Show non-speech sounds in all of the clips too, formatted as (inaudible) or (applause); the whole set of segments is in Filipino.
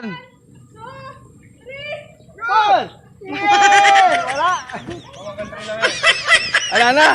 Paul! Wala! Wala na!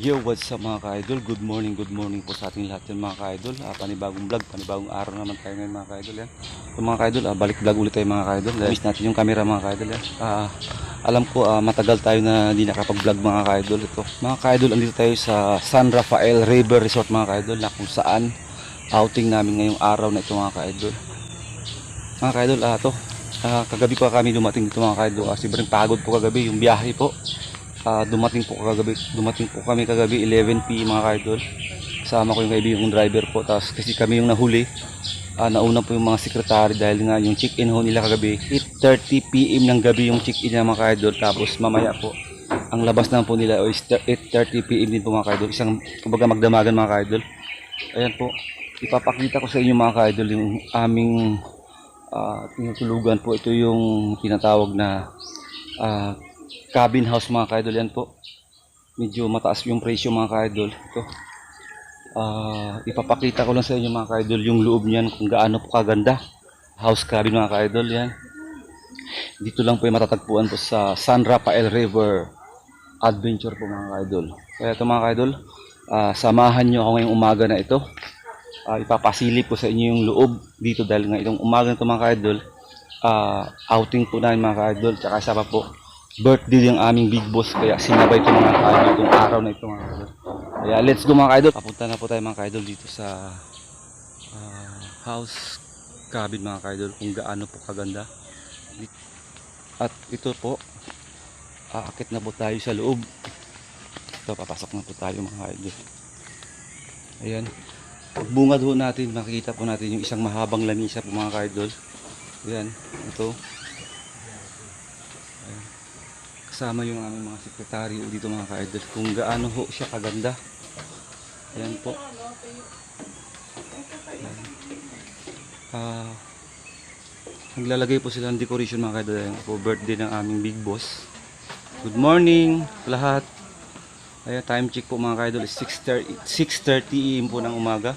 Yo, what's up mga ka-idol? Good morning, good morning po sa ating lahat yan mga ka-idol. Ah, panibagong vlog, panibagong araw naman tayo ngayon mga ka-idol yan. So mga ka-idol, ah, balik vlog ulit tayo mga ka-idol. Dahil miss natin yung camera mga ka-idol yan. Ah, alam ko ah, matagal tayo na hindi nakapag-vlog mga ka-idol. Ito, mga ka-idol, andito tayo sa San Rafael River Resort mga ka-idol na kung saan outing namin ngayong araw na ito mga ka-idol. Mga ka-idol, ah, to, ah, kagabi pa kami dumating dito mga ka-idol. Ah, sobrang pagod po kagabi, yung biyahe po. Ah, dumating po kagabi, dumating po kami kagabi 11 PM mga ka-idol. Kasama ko yung kaibigan kong driver po. Tapos kasi kami yung nahuli. Ah, nauna po yung mga sekretary dahil nga yung check-in ho nila kagabi 8:30 PM ng gabi yung check-in niya mga ka-idol. Tapos mamaya po ang labas naman po nila is 8:30 PM din po mga ka-idol. Isang kumbaga magdamagan mga ka-idol. Ayan po. Ipapakita ko sa inyo mga ka-idol yung aming ah, tinutulugan po. Ito yung tinatawag na ah, cabin house mga ka-idol yan po. Medyo mataas yung presyo mga ka-idol. Ito. Ah, ipapakita ko lang sa inyo mga ka-idol yung loob niyan kung gaano po kaganda. House cabin mga ka-idol yan. Dito lang po yung matatagpuan po sa San Rafael River Adventure po mga ka-idol. Kaya ito mga ka-idol, ah, samahan nyo ako ngayong umaga na ito. Ah, ipapasilip ko sa inyo yung loob dito dahil nga itong umaga na ito mga ka-idol, ah, outing po namin mga ka-idol. Tsaka isa pa po, birthday yung aming big boss kaya sinabay ito mga ka-idol itong araw na ito mga ka-idol. Kaya let's go mga ka-idol. Papunta na po tayo mga ka-idol dito sa ah, house cabin mga ka-idol kung gaano po kaganda. At ito po, aakit na po tayo sa loob. Ito, papasok na po tayo mga ka-idol. Ayan. Pagbungad ho natin, makikita po natin yung isang mahabang lanisa po mga ka-idol. Ayan, ito. Ayan. Kasama yung aming mga sekretaryo dito mga ka-idol. Kung gaano ho siya kaganda. Ayan po. Ayan. Ah, naglalagay po sila ng decoration mga ka-idol. Ayan po, birthday ng aming big boss. Good morning lahat. Ayan, time check po mga ka-idol is 6.30 6.30 AM po ng umaga.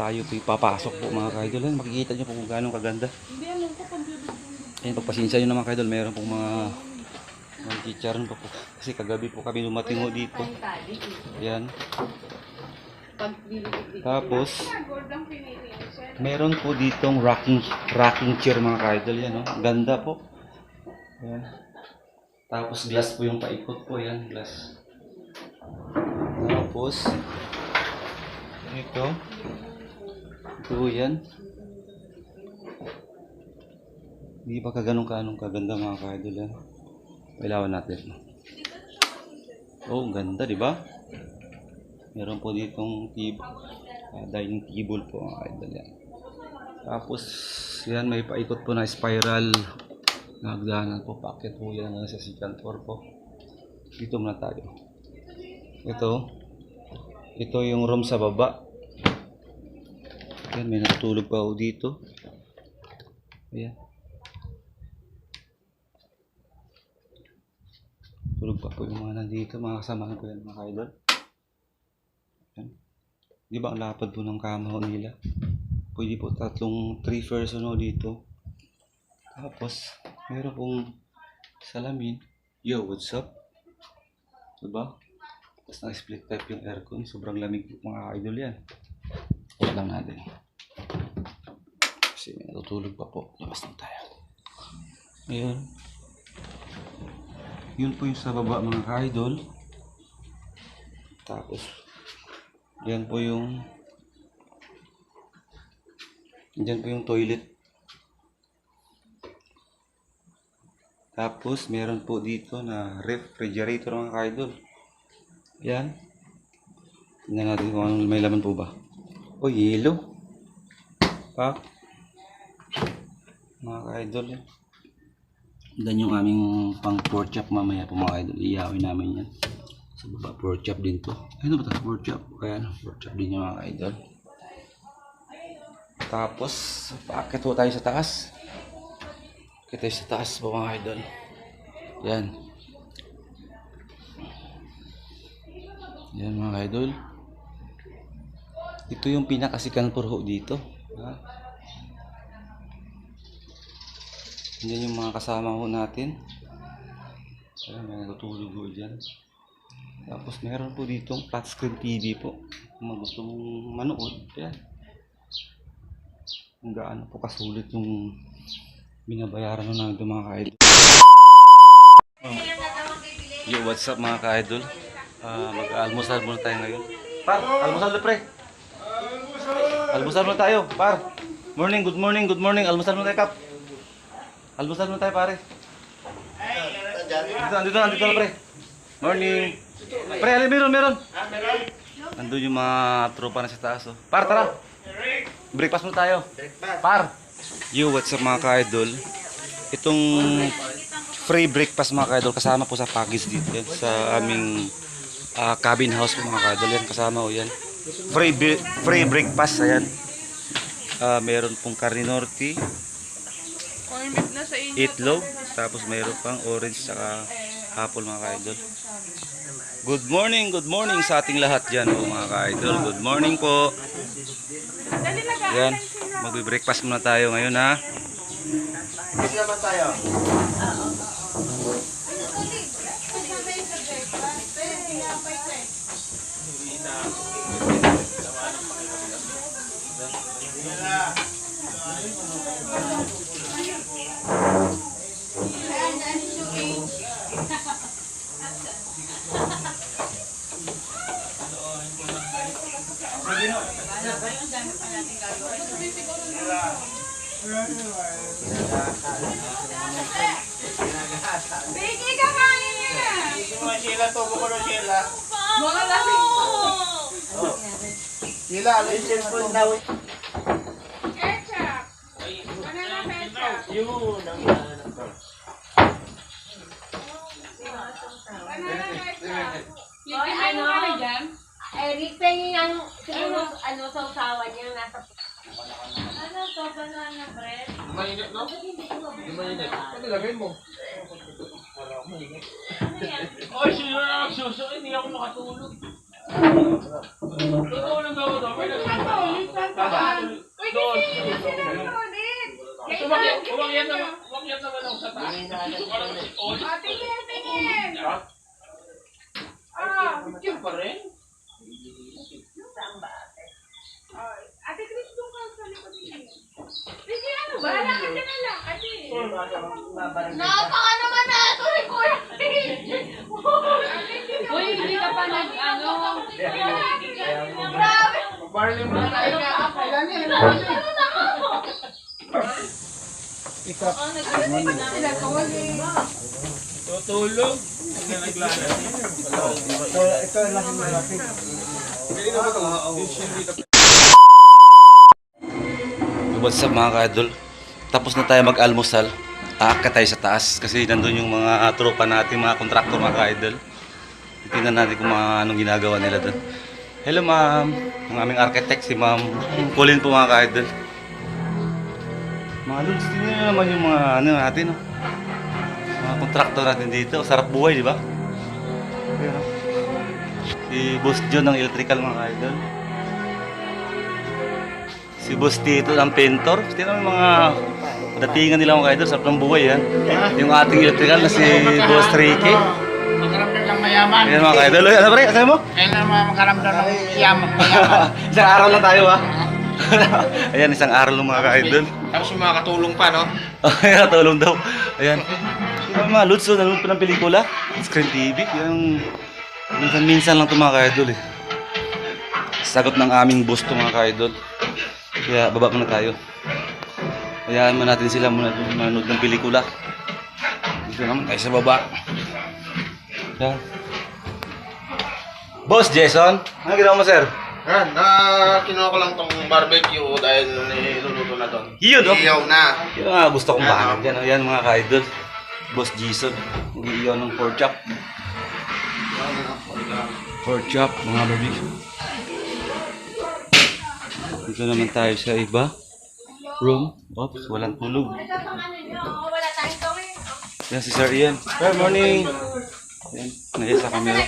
Tayo po papasok po mga ka-idol. Makikita nyo po kung gaano kaganda. Ayan, pagpasensya nyo naman ka-idol. Meron pong mga mga chicharon pa po. Kasi kagabi po kami dumating ho dito. Ayan. Tapos, meron po ditong rocking rocking chair mga ka-idol. Yan, oh. Ganda po. Ayan. Tapos glass po yung paikot po. Yan, glass. Tapos, ito. Ito yan. Hindi pa kaganong kanong kaganda mga ka-idol yan. Pailawan natin. Oh, ganda, di ba? Meron po ditong tib ah, dining table po mga idol yan. Tapos, yan may paikot po na spiral na po. Packet po yan hanggang sa second floor po. Dito muna tayo. Ito. Ito yung room sa baba. Yan, may natutulog pa ako dito. Ayan. Tulog pa po yung mga nandito, mga kasamahan ko yan, mga idol. Yan. Di ba ang lapad po ng kama ho nila? Pwede po tatlong three person ho dito. Tapos, meron pong salamin. Yo, what's up? Diba? Tapos na-split type yung aircon. Sobrang lamig po mga idol yan. Wait lang natin. Kasi may natutulog pa po. Labas na tayo. Ayun. Yun po yung sa baba mga ka-idol. Tapos, yan po yung Diyan po yung toilet. Tapos, meron po dito na refrigerator mga ka-idol. Yan. Tingnan natin kung may laman po ba. O, yellow. Pa. Mga ka-idol yan. Yan yung aming pang pork chop mamaya po mga idol. Iyawin namin yan. Sa baba, pork chop din to. Ano ba ito? Pork chop. Ayan, pork chop din yung mga idol. Tapos, paakit po tayo sa taas. Tayo sa taas po mga idol. Yan. Yan mga idol. Ito yung pinakasikan purho dito. Ha? Yan yung mga kasama ho natin. Ayan, may natutulog ho dyan. Tapos meron po ditong flat screen TV po. Kung gusto mong manood, yan. Kung gaano po kasulit yung binabayaran na namin mga ka-idol. Yo, what's up mga ka-idol? Ah, mag-almusal muna tayo ngayon. Par, almusal na pre. Almusal muna tayo, par. Morning, good morning, good morning. Almusal muna tayo, kap. Almusal muna tayo, pare. Dito, dito, dito na, pre. Morning. Pre, alin, meron, meron. Nandun yung mga tropa na sa taas, oh. Par, tara. Breakfast muna tayo. Par. Yo, what's up mga ka-idol? Itong free breakfast mga ka-idol kasama po sa package dito yan, sa aming ah, cabin house po mga ka-idol yan kasama ko yan. Free free breakfast ayan. Ah, meron pong karne norte, Corn beef na sa inyo. Itlog, tapos mayroon pang orange saka apple mga ka-idol. Good morning, good morning sa ating lahat dyan po mga ka-idol. Good morning po. Dali na ka. Yan, magbe-breakfast muna tayo ngayon ha. Bigay Sheila to, ng Sheila. Mga lasing ko. Sheila, alam yung cellphone daw. Ketchup. Banana ketchup. Yun, ang Banana ketchup. Hoy, Ano ka na dyan? Eric, tingin yung siguro ano sa usawan niya nasa... Ano to, banana bread? Mainit, no? Di mainit. Ano lagay mo? Ano yan? Ay, Sheila, nagsuso. Hindi ako makatulog. Totoo lang daw ito. May nagsuso. Uy, kasi sila ulit. Umakyat, naman, umakyat naman ako sa taas. Parang, oh, Ah, tingin, tingin. Ah, picture pa rin? Ah, Ate Chris, doon ka sa likod niya. Sige, ano ba? Lakad ka na lang. Ate. Napaka naman na ito, recording! Uy, hindi ka pa nag, ano. Grabe! Barley mo na tayo nga. Kailan yan? Tutulog. Hindi naglalaro. What's up mga ka-idol? Tapos na tayo mag-almusal. Aakyat tayo sa taas kasi nandun yung mga tropa natin, mga kontraktor mga ka-idol. Tingnan natin kung mga anong ginagawa nila doon. Hello ma'am, ang aming architect si ma'am Colin po mga ka-idol. Mga lods, tingnan naman yung mga ano natin. Oh. Mga kontraktor natin dito. Sarap buhay, di ba? Si Boss John ng electrical mga ka-idol. Si Boss Tito ng Pentor. Tingnan mo yung mga datingan nila mga idol. Sarap ng buhay yan. Yung ating electrical na si Boss Ricky. Makaramdam ng mayaman. Ayan mga idol. Ano pre? Sabi mo? Kailan mga makaramdam ng yaman. (laughs) isang araw lang tayo ha. (laughs) Ayan, isang araw lang mga ka-idol. Tapos yung mga katulong pa, no? (laughs) Ayan, tulong daw. Ayan. Yung mga Lutz, nanonood pa ng pelikula. Screen TV. Yung minsan-minsan lang ito mga ka-idol eh. Sagot ng aming boss to mga ka-idol. Kaya baba muna tayo. Hayaan mo natin sila muna manood ng pelikula. Dito naman tayo sa baba. Yan. Boss Jason, ano ginawa mo sir? Yan, na kinuha ko lang tong barbecue dahil niluluto na doon. Yun, oh. Iyaw na. Yung mga gusto kong Yan, bakit. oh. Yan, oh, yan mga ka-idol. Boss Jason. Nag-iiyaw ng pork chop. Pork chop, mga babi. Dito naman tayo sa iba. Room. Oops, walang tulog. Ano. Yan si Sir Ian. Sir, morning. Yan, naya sa camera.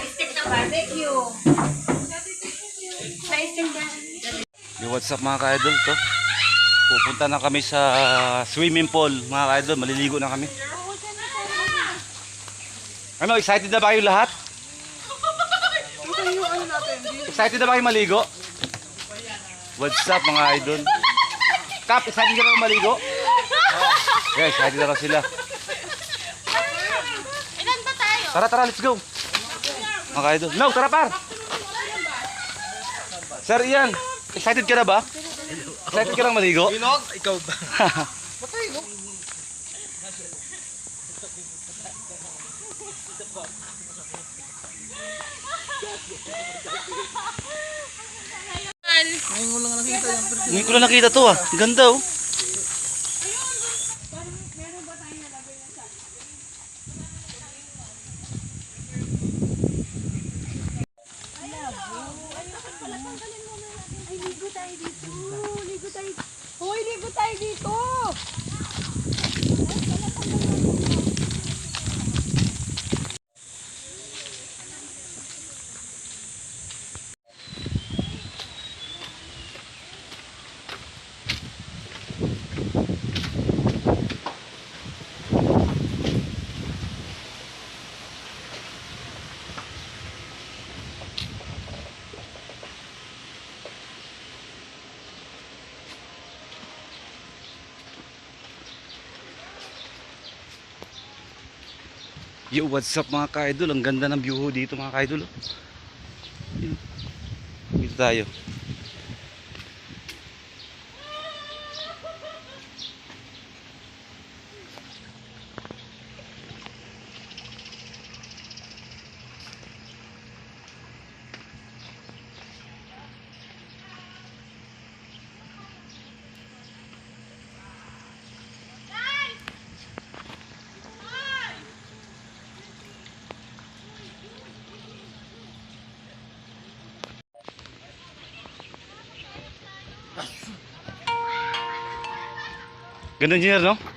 Yo, what's up mga ka-idol to? Pupunta na kami sa swimming pool mga ka-idol. Maliligo na kami. Ano, excited na ba kayo lahat? Excited na ba kayo maligo? What's up mga idol? Kap, excited ka na maligo? (laughs) Yeah, excited na sila. Ilan ba tayo? Tara, tara, let's go. Mga idol. No, tara par. Sir Ian, excited ka na ba? Excited ka lang maligo? Ilog? Ikaw ba? (laughs) Ngayon ko lang nakita to ah. Ganda oh. Yo, what's up mga ka-idol? Ang ganda ng view dito mga ka-idol. oh. Dito tayo. Ganda engineer, no?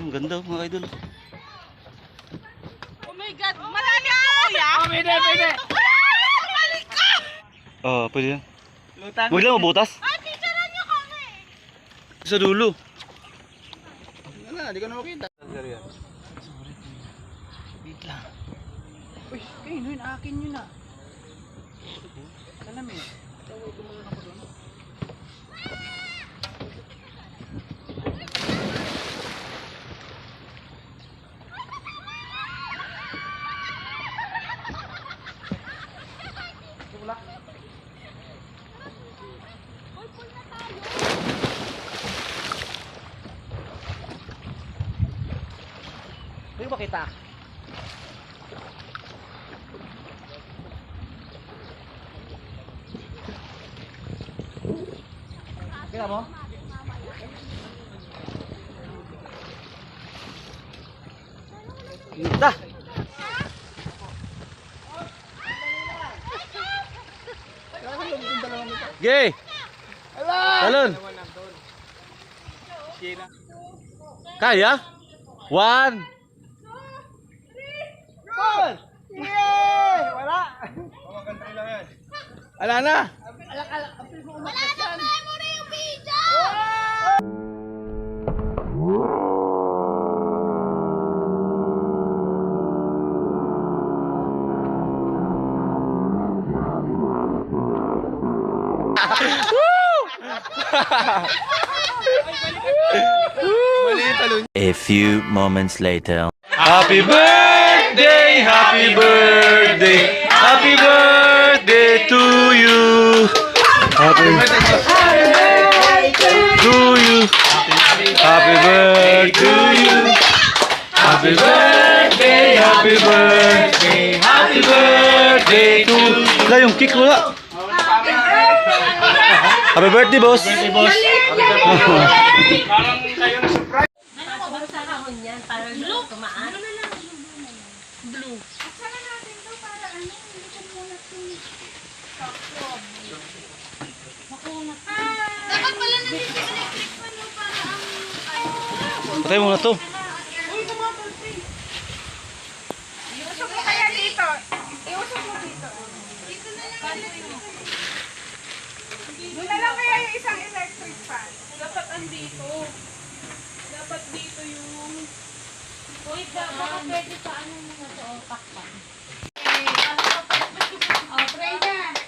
Ang ganda mga idol. Oh my God! Malalim to, kuya! Oh, pwede, pwede. Balik ka! Oo, pwede yan. Lutang. Huwag lang mabutas. Ay, picturean niyo kami! Sa dulo. Ano na, di ko na makita. Wait lang. Uy, kayo yun, akin yun ah. Alam eh. Tawag ko muna ako doon. Pwede ba kita? Kita mo? Kita. Gay! Talon! Kaya? One! Yay! Wala! Ala na! Wala na, mo na yung video! A few moments later. Happy birthday, happy birthday, happy birthday to you. Happy birthday to you. Happy birthday to you. Happy birthday, happy birthday, happy birthday to you. Wala yung cake wala. Happy birthday, boss. (laughs) Parang kayo na surprise. Ano ba sa kahon yan? Para tumaan. Sana natin to para ano, hindi ko muna itong Dapat pala nandito yung electric fan no, para ang ano. Patay mo na to. Pa. Iusok mo kaya dito. Iusok mo dito. Dito na lang. Doon na lang kaya yung isang electric fan. Dapat andito. Dapat dito yung... Uy, baka pwede pa ano mo na to, oh, pakpan. Oh, try na.